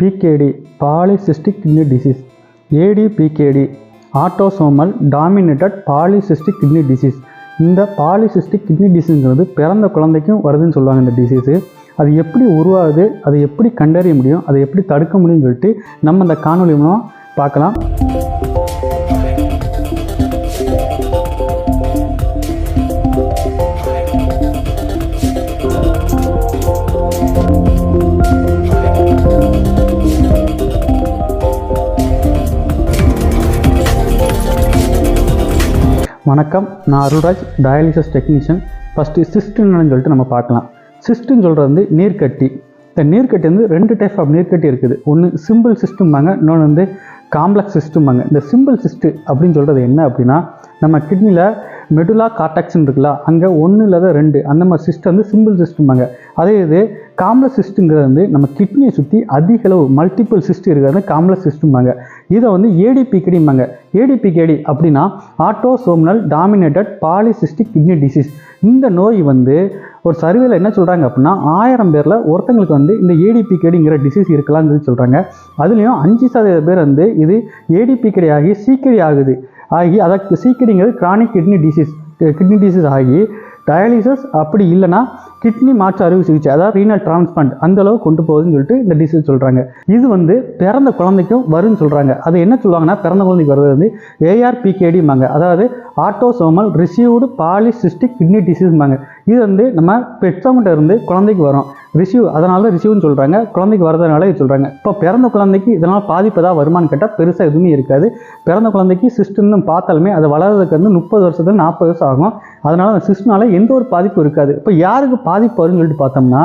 PKD polycystic kidney disease ADPKD autosomal dominated polycystic kidney disease இந்த polycystic kidney டிசீஸ்ங்கிறது பிறந்த குழந்தைக்கும் வருதுன்னு சொல்லுவாங்க இந்த டிசீஸு அது எப்படி உருவாகுது அதை எப்படி கண்டறிய முடியும் அதை எப்படி தடுக்க முடியும்னு சொல்லிட்டு நம்ம இந்த காணொலி மூலம் பார்க்கலாம். வணக்கம் நான் அருள்ராஜ் டயாலிசிஸ் டெக்னீஷியன் ஃபஸ்ட்டு சிஸ்ட்டுன்னு சொல்லிட்டு நம்ம பார்க்கலாம். சிஸ்ட்டுன்னு சொல்கிறது வந்து நீர்க்கட்டி. இந்த நீர்க்கட்டி வந்து ரெண்டு டைப் ஆஃப் நீர்க்கட்டி இருக்குது. ஒன்று சிம்பிள் சிஸ்டம்பாங்க இன்னொன்று வந்து காம்ப்ளெக்ஸ் சிஸ்டம்பாங்க இந்த சிம்பிள் சிஸ்ட்டு அப்படின்னு சொல்கிறது என்ன அப்படின்னா நம்ம கிட்னியில் மெடுலா கார்டாக்ஸ்னு இருக்குல்ல அங்கே ஒன்று இல்லாத ரெண்டு அந்த மாதிரி சிஸ்டம் வந்து சிம்பிள் சிஸ்டம்பாங்க அதே இது காம்ப்ளெக்ஸ் சிஸ்ட்டுங்கிறது வந்து நம்ம கிட்னியை சுற்றி அதிக அளவு மல்டிபிள் சிஸ்ட் இருக்கிறது காம்ப்ளெக்ஸ் சிஸ்டம்பாங்க இதை வந்து ஏடிபிகேடிம்பாங்க ஏடிபிகேடி அப்படின்னா autosomal dominated polycystic kidney disease இந்த நோய் வந்து ஒரு சர்வேல என்ன சொல்கிறாங்க அப்படின்னா ஆயிரம் பேரில் ஒருத்தங்களுக்கு வந்து இந்த ஏடிபிகேடிங்கிற டிசீஸ் இருக்கலாம்னு சொல்லி சொல்கிறாங்க அதுலேயும் அஞ்சு சதவீத பேர் வந்து இது ஏடிபிகேடி ஆகி சீக்கிரி ஆகுது. ஆகி அதற்கு சீக்கிரிங்கிறது chronic kidney disease kidney disease ஆகி டயாலிசிஸ் அப்படி இல்லைன்னா கிட்னி மாற்று அறுவை சிகிச்சை அதாவது ரீனல் டிரான்ஸ்பிளான்ட் அந்த அளவு கொண்டு போகுதுன்னு சொல்லிட்டு இந்த டிசீஸ் சொல்கிறாங்க இது வந்து பிறந்த குழந்தைக்கும் வரும்னு சொல்கிறாங்க அது என்ன சொல்லுவாங்கன்னா பிறந்த குழந்தைக்கு வர்றது வந்து ஏஆர்பிகேடிம்பாங்க அதாவது ஆட்டோசோமல் ரிசீவ்டு பாலிசிஸ்டிக் கிட்னி டிசீஸ்பாங்க இது வந்து நம்ம பெற்றவங்கிட்ட இருந்து குழந்தைக்கு வரும். ரிசீவ் அதனால தான் ரிசீவ்னு சொல்கிறாங்க குழந்தைக்கு வரதுனால இது சொல்கிறாங்க இப்போ பிறந்த குழந்தைக்கு இதனால் பாதிப்பு ஏதாவது வருமானு கேட்டால் பெருசாக எதுவுமே இருக்காது. பிறந்த குழந்தைக்கு சிஸ்டம்னு பார்த்தாலுமே அது வளர்றதுக்கு வந்து முப்பது வருஷத்துக்கு நாற்பது வருஷம் ஆகும். அதனால் அந்த சிஸ்டனால எந்த ஒரு பாதிப்பும் இருக்காது. இப்போ யாருக்கு பாதிப்பு வரும்னு சொல்லிட்டு பார்த்தோம்னா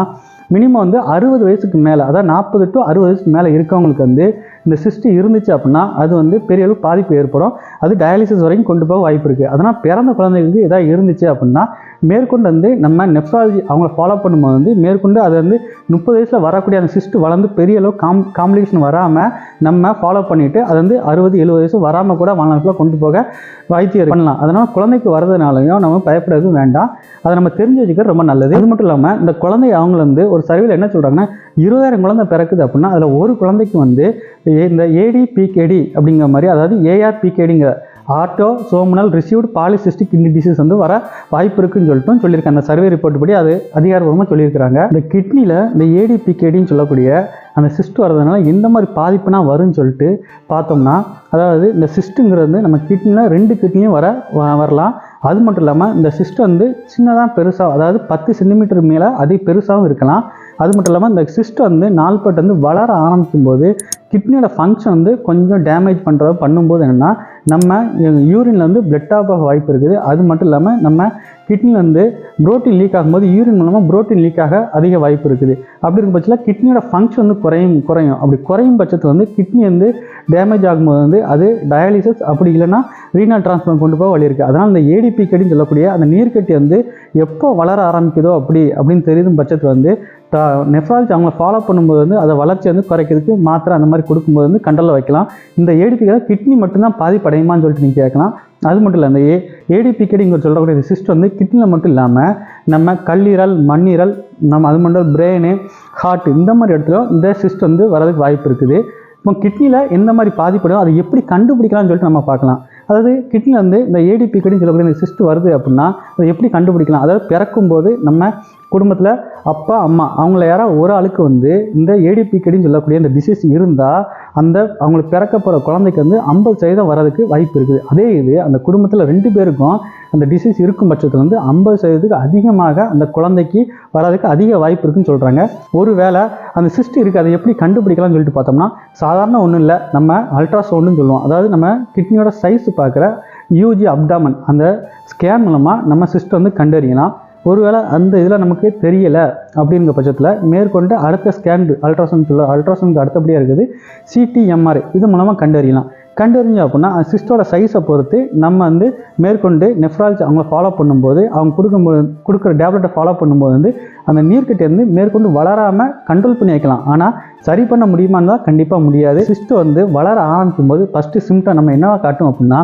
மினிமம் வந்து அறுபது வயசுக்கு மேலே அதாவது நாற்பது டு அறுபது வயசுக்கு மேலே இருக்கவங்களுக்கு வந்து இந்த சிஸ்ட் இருந்துச்சு அப்படின்னா அது வந்து பெரிய அளவு பாதிப்பு ஏற்படும். அது டயாலிசிஸ் வரைக்கும் கொண்டு போக வாய்ப்பு இருக்குது அதனால் பிறந்த குழந்தைங்களுக்கு ஏதாவது இருந்துச்சு அப்படின்னா மேற்கொண்டு வந்து நம்ம நெஃப்ராலஜி அவங்கள ஃபாலோ பண்ணும்போது வந்து மேற்கொண்டு அது வந்து முப்பது வயசில் வரக்கூடிய அந்த சிஸ்ட் வளர்ந்து பெரிய அளவு காம் காம்ப்ளிகேஷன் வராமல் நம்ம ஃபாலோ பண்ணிவிட்டு அது வந்து அறுபது எழுபது வயசு வராமல் கூட வாழ்நாட்டில் கொண்டு போக வைத்தியம் பண்ணலாம். அதனால் குழந்தைக்கு வரதுனாலையும் நம்ம பயப்படுறது வேண்டாம். அதை நம்ம தெரிஞ்சு வச்சுக்கிறது ரொம்ப நல்லது. அது மட்டும் இல்லாமல் இந்த குழந்தை அவங்க வந்து ஒரு சர்வேல என்ன சொல்கிறாங்கன்னா இருபதாயிரம் குழந்தை பிறக்குது அப்படின்னா அதில் ஒரு குழந்தைக்கு வந்து இந்த ஏடிபிகேடி அப்படிங்கிற மாதிரி அதாவது ஏஆர்பிகேடிங்கிற autosomal received polycystic kidney disease வந்து வர வாய்ப்பு இருக்குன்னு சொல்லிட்டு சொல்லியிருக்காங்க. அந்த சர்வே ரிப்போர்ட் படி அது அதிகாரபூர்வமாக சொல்லியிருக்கிறாங்க. இந்த கிட்னியில் இந்த ஏடிபிகேடின்னு சொல்லக்கூடிய அந்த சிஸ்ட் வர்றதுனால எந்த மாதிரி பாதிப்புனா வரும்னு சொல்லிட்டு பார்த்தோம்னா அதாவது இந்த சிஸ்ட்டுங்கிறது வந்து நம்ம கிட்னியில் ரெண்டு கிட்னியும் வர வரலாம். அது மட்டும் இல்லாமல் இந்த சிஸ்ட் வந்து சின்னதாக பெருசாக அதாவது பத்து சென்டிமீட்டர் மேலே அதிக பெருசாகவும் இருக்கலாம். அது மட்டும் இல்லாமல் இந்த சிஸ்ட் வந்து நாள்பட்டு வந்து வளர ஆரம்பிக்கும் போது கிட்னியோட ஃபங்க்ஷன் வந்து கொஞ்சம் டேமேஜ் பண்ணுறத பண்ணும்போது என்னென்னா நம்ம யூரின்ல வந்து பிளட் ஆஃப் ஆக வாய்ப்பு இருக்குது. அது மட்டும் இல்லாமல் நம்ம கிட்னிலேருந்து வந்து புரோட்டீன் லீக் ஆகும்போது யூரின் மூலமாக புரோட்டீன் லீக் ஆக அதிக வாய்ப்பு இருக்குது. அப்படி இருக்கும் பட்சத்தில் கிட்னியோட ஃபங்க்ஷன் வந்து குறையும் குறையும். அப்படி குறையும் பட்சத்தில் வந்து கிட்னி வந்து டேமேஜ் ஆகும்போது வந்து அது டயாலிசிஸ் அப்படி இல்லைன்னா ரீனல் டிரான்ஸ்பிளான் கொண்டு போக வழி இருக்குது அதனால் ஏடிபி கேடின்னு சொல்லக்கூடிய அந்த நீர்க்கட்டி வந்து எப்போ வளர ஆரம்பிக்குதோ அப்படி அப்படின்னு தெரியும் பட்சத்தில் வந்து நெஃப்ராலஜி அவங்கள ஃபாலோ பண்ணும்போது வந்து அதை வளர்ச்சி வந்து குறைக்கிறதுக்கு மாத்திரை அந்த மாதிரி கொடுக்கும்போது வந்து கண்ட்ரோலில் வைக்கலாம். இந்த ஏடிபிக்கு கிட்னி மட்டும்தான் பாதிப்படையுமான்னு சொல்லிட்டு நீங்கள் கேட்கலாம். அது மட்டும் இல்லை அந்த ஏ ஏடிபிகேடிங்கிற சொல்லக்கூடிய சிஸ்டம் வந்து கிட்னியில் மட்டும் இல்லாமல் நம்ம கல்லீரல் மண்ணீரல் நம்ம அது மட்டும் பிரெயினு ஹார்ட் இந்த மாதிரி இடத்துல இந்த சிஸ்டம் வந்து வரதுக்கு வாய்ப்பு இருக்குது. இப்போ கிட்னியில் எந்த மாதிரி பாதிப்படும் அதை எப்படி கண்டுபிடிக்கலாம்னு சொல்லிட்டு நம்ம பார்க்கலாம். அதாவது கிட்னிலேருந்து வந்து இந்த ஏடிபிகேடின்னு சொல்லக்கூடிய இந்த சிஸ்ட் வருது அப்படின்னா அதை எப்படி கண்டுபிடிக்கலாம்? அதாவது பிறக்கும்போது நம்ம குடும்பத்தில் அப்பா அம்மா அவங்கள யாராவது ஒரு ஆளுக்கு வந்து இந்த ஏடிபிகேடின்னு சொல்லக்கூடிய இந்த டிசீஸ் இருந்தால் அந்த அவங்களுக்கு பிறக்க போகிற குழந்தைக்கு வந்து ஐம்பது சதவீதம் வரதுக்கு வாய்ப்பு இருக்குது. அதே இது அந்த குடும்பத்தில் ரெண்டு பேருக்கும் அந்த டிசீஸ் இருக்கும் பட்சத்தில் வந்து ஐம்பது சதவீதத்துக்கு அதிகமாக அந்த குழந்தைக்கு வரதுக்கு அதிக வாய்ப்பு இருக்குன்னு சொல்கிறாங்க ஒரு வேளை அந்த சிஸ்ட் இருக்குது அதை எப்படி கண்டுபிடிக்கலாம்னு சொல்லிட்டு பார்த்தோம்னா சாதாரண ஒன்றும் இல்லை. நம்ம அல்ட்ராசவுண்டுன்னு சொல்லுவோம். அதாவது நம்ம கிட்னியோட சைஸ் பார்க்குற யூஜி அப்டாமன் அந்த ஸ்கேன் மூலமாக நம்ம சிஸ்ட் வந்து கண்டறியலாம். ஒருவேளை அந்த இதில் நமக்கு தெரியலை அப்படிங்கிற பட்சத்தில் மேற்கொண்டு அடுத்த ஸ்கேன் அல்ட்ராசவுண்ட் சொல்ல அல்ட்ராசவுண்ட் அடுத்தபடியாக இருக்குது சிடிஎம்ஆர் இது மூலமாக கண்டறியலாம். கண்டறிஞ்சோம் அப்படின்னா அந்த சிஸ்டோட சைஸை பொறுத்து நம்ம வந்து மேற்கொண்டு நெஃப்ராலஜி அவங்க ஃபாலோ பண்ணும்போது அவங்க கொடுக்கும்போது கொடுக்குற டேப்லெட்டை ஃபாலோ பண்ணும்போது வந்து அந்த நீர்க்கட்டி வந்து மேற்கொண்டு வளராமல் கண்ட்ரோல் பண்ணி வைக்கலாம். ஆனால் சரி பண்ண முடியுமான்னு தான் கண்டிப்பாக முடியாது. சிஸ்ட் வந்து வளர ஆரம்பிக்கும் போது ஃபஸ்ட்டு சிம்டம் நம்ம என்னவா காட்டும் அப்படின்னா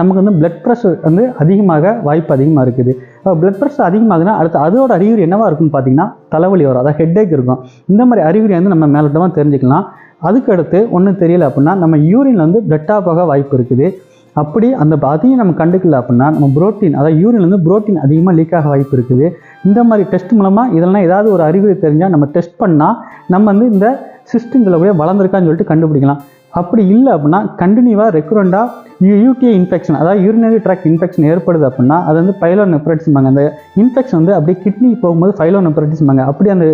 நமக்கு வந்து பிளட் ப்ரெஷர் வந்து அதிகமாக வாய்ப்பு அதிகமாக இருக்குது. பிளட் ப்ரெஷர் அதிகமாகுதுன்னா அடுத்து அதோட அறிகுறி என்னவாக இருக்கும்னு பார்த்தீங்கன்னா தலைவலி வரும். அதாவது ஹெட்டேக் இருக்கும். இந்த மாதிரி அறிகுறி வந்து நம்ம மேலோட்டமாக தெரிஞ்சுக்கலாம். அதுக்கு அடுத்து ஒன்றும் தெரியல அப்படின்னா நம்ம யூரின் வந்து பிளட்டாக போக வாய்ப்பு இருக்குது. அப்படி அந்த அதையும் நம்ம கண்டுக்கல அப்படின்னா நம்ம புரோட்டீன் அதாவது யூரின்லேருந்து புரோட்டீன் அதிகமாக லீக் ஆக வாய்ப்பு இருக்குது. இந்த மாதிரி டெஸ்ட் மூலமாக இதெல்லாம் ஏதாவது ஒரு அறிகுறி தெரிஞ்சால் நம்ம டெஸ்ட் பண்ணால் நம்ம வந்து இந்த சிஸ்டம் சொல்லக்கூடிய வளர்ந்துருக்கான்னு சொல்லிட்டு கண்டுபிடிக்கலாம். அப்படி இல்லை அப்படின்னா கண்டினியூவாக ரெக்குரண்டாக யூடிஐ இன்ஃபெக்ஷன் அதாவது யூரினரி ட்ராக் இன்ஃபெக்ஷன் ஏற்படுது அப்படின்னா அது வந்து பைலோ நெப்ரைட்டிஸ்பாங்க அந்த இன்ஃபெக்ஷன் வந்து அப்படியே கிட்னி போகும்போது ஃபைலோ நெப்ரைட்டிஸ்பாங்க அப்படி அந்த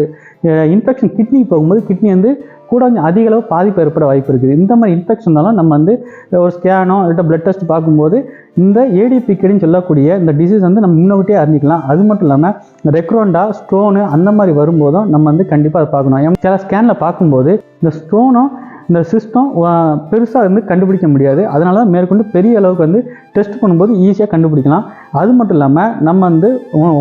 இன்ஃபெக்ஷன் கிட்னி போகும்போது கிட்னி வந்து கூட கொஞ்சம் அதிக அளவு பாதிப்பு ஏற்பட வாய்ப்பு இருக்குது. இந்த மாதிரி இன்ஃபெக்ஷன்னாலும் நம்ம வந்து ஒரு ஸ்கேனோ இல்லை பிளட் டெஸ்ட் பார்க்கும்போது இந்த ஏடிபிக்கடின்னு சொல்லக்கூடிய இந்த டிசீஸ் வந்து நம்ம முன்னோக்கிட்டே அறிஞ்சிக்கலாம். அது மட்டும் இல்லாமல் ரெக்ரோண்டா ஸ்டோனு அந்த மாதிரி வரும்போதும் நம்ம வந்து கண்டிப்பாக அதை பார்க்கணும். சில ஸ்கேனில் பார்க்கும்போது இந்த ஸ்டோனும் இந்த சிஸ்டம் பெருசாக வந்து கண்டுபிடிக்க முடியாது. அதனால தான் மேற்கொண்டு பெரிய அளவுக்கு வந்து டெஸ்ட் பண்ணும்போது ஈஸியாக கண்டுபிடிக்கலாம். அது மட்டும் இல்லாமல் நம்ம வந்து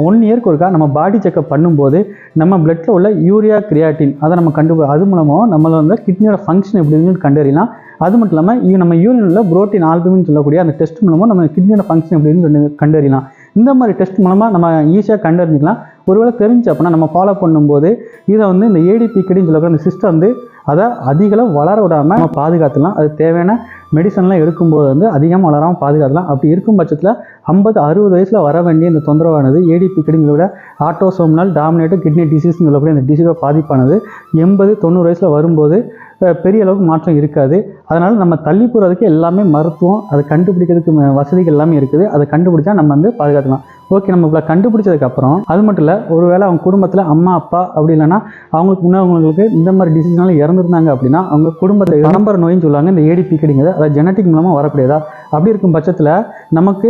ஒன் இயர்க்கு ஒருக்கா நம்ம பாடி செக்கப் பண்ணும்போது நம்ம பிளட்டில் உள்ள யூரியா கிரியாட்டின் அதை நம்ம கண்டு அது மூலமாக நம்மளை வந்து கிட்னியோட ஃபங்க்ஷன் எப்படி இருக்குன்னு கண்டறியலாம். அது மட்டும் இல்லாமல் இது நம்ம யூரினில் புரோட்டீன் ஆல்பமின்னு சொல்லக்கூடிய அந்த டெஸ்ட் மூலமாக நம்ம கிட்னியோட ஃபங்க்ஷன் எப்படின்னு கண்டறியலாம். இந்த மாதிரி டெஸ்ட் மூலமாக நம்ம ஈஸியாக கண்டறிஞ்சிக்கலாம். ஒருவேளை தெரிஞ்சு அப்படின்னா நம்ம ஃபாலோ பண்ணும்போது இதை வந்து இந்த ஏடிபி ஏடிபிக்கடின்னு சொல்லக்கூடிய அந்த சிஸ்டம் வந்து அதை அதிகளவு வளர விடாமல் நம்ம பாதுகாத்துலாம் அது தேவையான மெடிசன்லாம் எடுக்கும்போது வந்து அதிகமாக வளராமல் பாதுகாத்துலாம் அப்படி இருக்கும் பட்சத்தில் ஐம்பது அறுபது வயசில் வர வேண்டிய இந்த தொந்தரவானது ஏடிபி கிட்னிகளோட ஆட்டோசோம்னால் டாமினேட்டட் கிட்னி டிசீஸ்னு சொல்லக்கூடிய இந்த டிசீஸோட பாதிப்பானது எண்பது தொண்ணூறு வயசில் வரும்போது பெரிய அளவுக்கு மாற்றம் இருக்காது. அதனால் நம்ம தள்ளி போகிறதுக்கு எல்லாமே மருத்துவம் அதை கண்டுபிடிக்கிறதுக்கு வசதிகள் எல்லாமே இருக்குது. அதை கண்டுபிடிச்சா நம்ம வந்து பாதுகாத்துக்கலாம். ஓகே நம்ம இவ்வளோ கண்டுபிடிச்சதுக்கப்புறம் அது மட்டும் இல்லை ஒருவேளை அவங்க குடும்பத்தில் அம்மா அப்பா அப்படி இல்லைன்னா அவங்களுக்கு முன்னவங்களுக்கு இந்த மாதிரி டிசீஸ்னால இறந்துருந்தாங்க அப்படின்னா அவங்க குடும்பத்தில் பரம்பரை நோயின்னு சொல்லுவாங்க இந்த ஏடிபி கிடைங்கிறது அதாவது ஜெனட்டிக் மூலமாக வரக்கூடியதா? அப்படி இருக்கும் பட்சத்தில் நமக்கு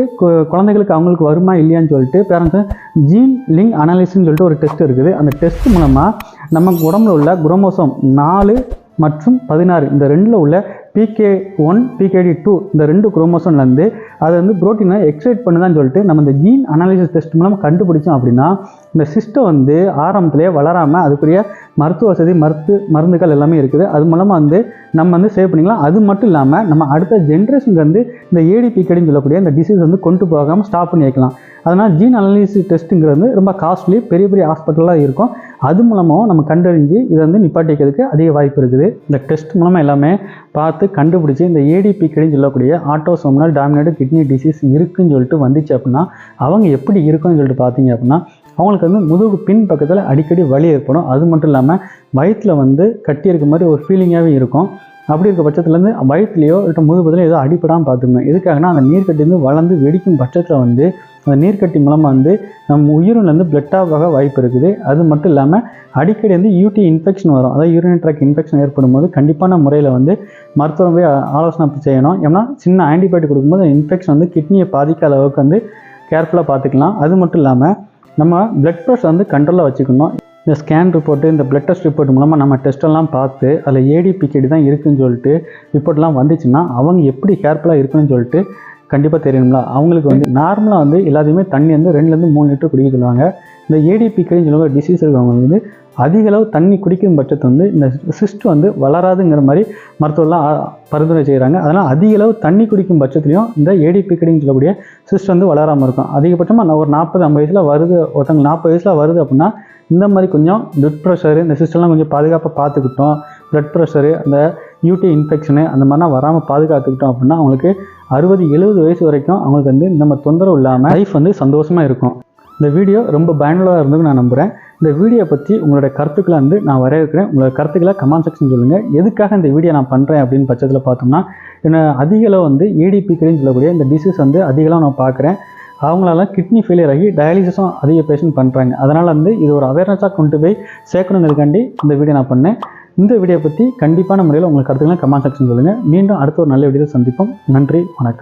குழந்தைகளுக்கு அவங்களுக்கு வருமா இல்லையான்னு சொல்லிட்டு பேரண்ட்ஸ் ஜீன் லிங்க் அனாலிசிஸ்னு சொல்லிட்டு ஒரு டெஸ்ட் இருக்குது. அந்த டெஸ்ட் மூலமாக நமக்கு உடம்புல உள்ள குரோமோசோம் நாலு மற்றும் பதினாறு. இந்த ரெண்டில் உள்ள பிகே ஒன் பிகேடி டூ இந்த ரெண்டு குரோமோசோன்லேருந்து அதை வந்து புரோட்டீனை எக்ஸ்ட்ரேட் பண்ணுதான்னு சொல்லிட்டு நம்ம இந்த ஜீன் அனாலிசிஸ் டெஸ்ட் மூலம் கண்டுபிடிச்சோம் அப்படின்னா இந்த சிஸ்டம் வந்து ஆரம்பத்திலே வளராமல் அதுக்குரிய மருத்துவ வசதி மருத்து மருந்துகள் எல்லாமே இருக்குது. அது மூலமாக வந்து நம்ம வந்து சேவ் பண்ணிக்கலாம். அது மட்டும் இல்லாமல் நம்ம அடுத்த ஜென்ரேஷனுக்கு வந்து இந்த ஏடிபிகடின்னு சொல்லக்கூடிய இந்த டிசீஸ் வந்து கொண்டு போகாமல் ஸ்டாப் பண்ணி வைக்கலாம். அதனால் ஜீன் அனாலிசிஸ் டெஸ்ட்டுங்கிறது வந்து ரொம்ப காஸ்ட்லி பெரிய பெரிய ஹாஸ்பிட்டலாக இருக்கும். அது மூலமாகவும் நம்ம கண்டறிஞ்சு இதை வந்து நிப்பாட்டிக்கிறதுக்கு அதிக வாய்ப்பு இருக்குது. இந்த டெஸ்ட் மூலமாக எல்லாமே பார்த்து கண்டுபிடிச்சி இந்த ஏடிபி ஏடிபிகடின்னு சொல்லக்கூடிய ஆட்டோசோம்னல் டாமினேட் கிட்னி டிசீஸ் இருக்குன்னு சொல்லிட்டு வந்துச்சு அப்படின்னா அவங்க எப்படி இருக்குன்னு சொல்லிட்டு பார்த்தீங்க அப்படின்னா அவங்களுக்கு வந்து முதுகு பின் பக்கத்தில் அடிக்கடி வலி ஏற்படும். அது மட்டும் இல்லாமல் வயிற்றில் வந்து கட்டி இருக்க மாதிரி ஒரு ஃபீலிங்காகவே இருக்கும். அப்படி இருக்க பட்சத்துலேருந்து வயிற்றுலையோ இல்லை முதுகுதில் ஏதோ அடிப்படாமல் பார்த்துக்கணும். எதுக்காகனா அந்த நீர்க்கட்டி வந்து வளர்ந்து வெடிக்கும் பட்சத்தில் வந்து அந்த நீர்க்கட்டி மூலமாக வந்து நம்ம உயிரிலேருந்து பிளட்டாக வாய்ப்பு இருக்குது. அது மட்டும் இல்லாமல் அடிக்கடி வந்து யூடி இன்ஃபெக்ஷன் வரும். அதாவது யூரின் ட்ராக் இன்ஃபெக்ஷன் ஏற்படும் போது கண்டிப்பான முறையில் வந்து மருத்துவம் போய் ஆலோசனை செய்யணும். ஏன்னா சின்ன ஆன்டிபயோட்டிக் கொடுக்கும்போது இன்ஃபெக்ஷன் வந்து கிட்னியை பாதிக்காத அளவுக்கு வந்து கேர்ஃபுல்லாக பார்த்துக்கலாம். அது மட்டும் இல்லாமல் நம்ம பிளட் ப்ரெஷர் வந்து கண்ட்ரோலாக வச்சுக்கணும். இந்த ஸ்கேன் ரிப்போர்ட்டு இந்த பிளட் டெஸ்ட் ரிப்போர்ட் மூலமாக நம்ம டெஸ்ட்டெல்லாம் பார்த்து அதில் ஏடிபிகேடி தான் இருக்குதுன்னு சொல்லிட்டு ரிப்போர்ட்லாம் வந்துச்சுன்னா அவங்க எப்படி கேர்ஃபுல்லாக இருக்கணும்னு சொல்லிட்டு கண்டிப்பாக தெரியணும்ல. அவங்களுக்கு வந்து நார்மலாக வந்து எல்லாத்தையுமே தண்ணி வந்து ரெண்டுலேருந்து மூணு லிட்டர் குடிக்க சொல்லுவாங்க. இந்த ஏடிபிகேன்னு சொல்லுவாங்க டிசீஸ் இருக்கவங்க வந்து அதிக அளவு தண்ணி குடிக்கும் பட்சத்தை வந்து இந்த சிஸ்ட் வந்து வளராதுங்கிற மாதிரி மருத்துவம்லாம் பரிந்துரை செய்கிறாங்க அதனால் அதிக அளவு தண்ணி குடிக்கும் பட்சத்துலையும் இந்த ஏடிபிக்கடின்னு சொல்லக்கூடிய சிஸ்ட் வந்து வளராமல் இருக்கும். அதிகபட்சமாக நான் ஒரு நாற்பது ஐம்பது வயசில் வருது ஒருத்தவங்க நாற்பது வயசில் வருது அப்படின்னா இந்த மாதிரி கொஞ்சம் பிளட் ப்ரெஷரு இந்த சிஸ்டம்லாம் கொஞ்சம் பாதுகாப்பாக பார்த்துக்கிட்டோம். பிளட் ப்ரெஷரு அந்த யூடி இன்ஃபெக்ஷனு அந்த மாதிரிலாம் வராமல் பாதுகாத்துக்கிட்டோம் அப்படின்னா அவங்களுக்கு அறுபது எழுபது வயசு வரைக்கும் அவங்களுக்கு வந்து நம்ம தொந்தரவு இல்லாமல் லைஃப் வந்து சந்தோஷமாக இருக்கும். இந்த வீடியோ ரொம்ப பயனுள்ளதாக இருந்ததுன்னு நான் நம்புகிறேன் இந்த வீடியோ பற்றி உங்களுடைய கருத்துக்களை வந்து நான் வரவேற்கிறேன். உங்களோட கருத்துக்களை கமெண்ட் செக்ஷன் சொல்லுங்கள் எதுக்காக இந்த வீடியோ நான் பண்ணுறேன் அப்படின்னு பட்சத்தில் பார்த்தோம்னா என்ன அதிகளவு வந்து ஏடிபிக்கடின்னு சொல்லக்கூடிய இந்த டிசீஸ் வந்து அதிகளவு நான் பார்க்குறேன். அவங்களால கிட்னி ஃபெயிலியர் ஆகி டயாலிசிஸும் அதிக பேஷண்ட் பண்ணுறாங்க அதனால் வந்து இது ஒரு அவேர்னஸாக கொண்டு போய் சேர்க்கணுங்கிறதுக்காண்டி இந்த வீடியோ நான் பண்ணேன். இந்த வீடியோ பற்றி கண்டிப்பான முறையில் உங்களுக்கு கருத்துக்களை கமெண்ட் செக்ஷன் சொல்லுங்கள் மீண்டும் அடுத்த ஒரு நல்ல வீடியோவில் சந்திப்போம். நன்றி வணக்கம்.